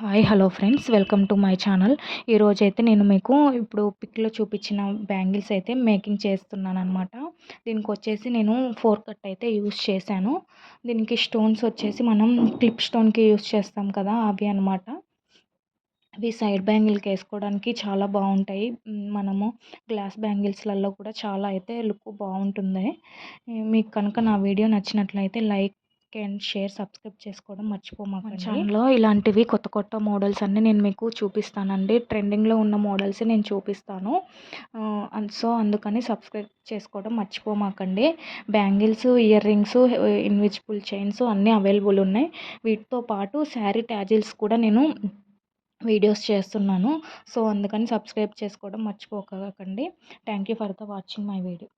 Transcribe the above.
Hi hello friends. Welcome to my channel. ఈరోజు అయితే నేను మీకు ఇప్పుడు పిక్లో చూపించిన బ్యాంగిల్స్ అయితే మేకింగ్ చేస్తున్నాను అనమాట దీనికి వచ్చేసి నేను ఫోర్ కట్ అయితే యూస్ చేశాను. దీనికి స్టోన్స్ వచ్చేసి మనం క్లిప్ స్టోన్కి యూస్ చేస్తాం కదా అవి అనమాట అవి సైడ్ బ్యాంగిల్కి వేసుకోవడానికి చాలా బాగుంటాయి. మనము గ్లాస్ బ్యాంగిల్స్లలో కూడా చాలా అయితే లుక్ బాగుంటుంది. మీకు కనుక నా వీడియో నచ్చినట్లయితే లైక్ అండ్ షేర్ సబ్స్క్రైబ్ చేసుకోవడం మర్చిపోమాకండి. ఛానల్లో ఇలాంటివి కొత్త కొత్త మోడల్స్ అన్నీ నేను మీకు చూపిస్తానండి. ట్రెండింగ్లో ఉన్న మోడల్స్ నేను చూపిస్తాను. సో అందుకని సబ్స్క్రైబ్ చేసుకోవడం మర్చిపోమాకండి. Bangles ear rings invisible chains అన్నీ అవైలబుల్ ఉన్నాయి. వీటితో పాటు శారీ ట్యాజిల్స్ కూడా నేను వీడియోస్ చేస్తున్నాను. సో అందుకని సబ్స్క్రైబ్ చేసుకోవడం మర్చిపోకండి thank you for the watching my video.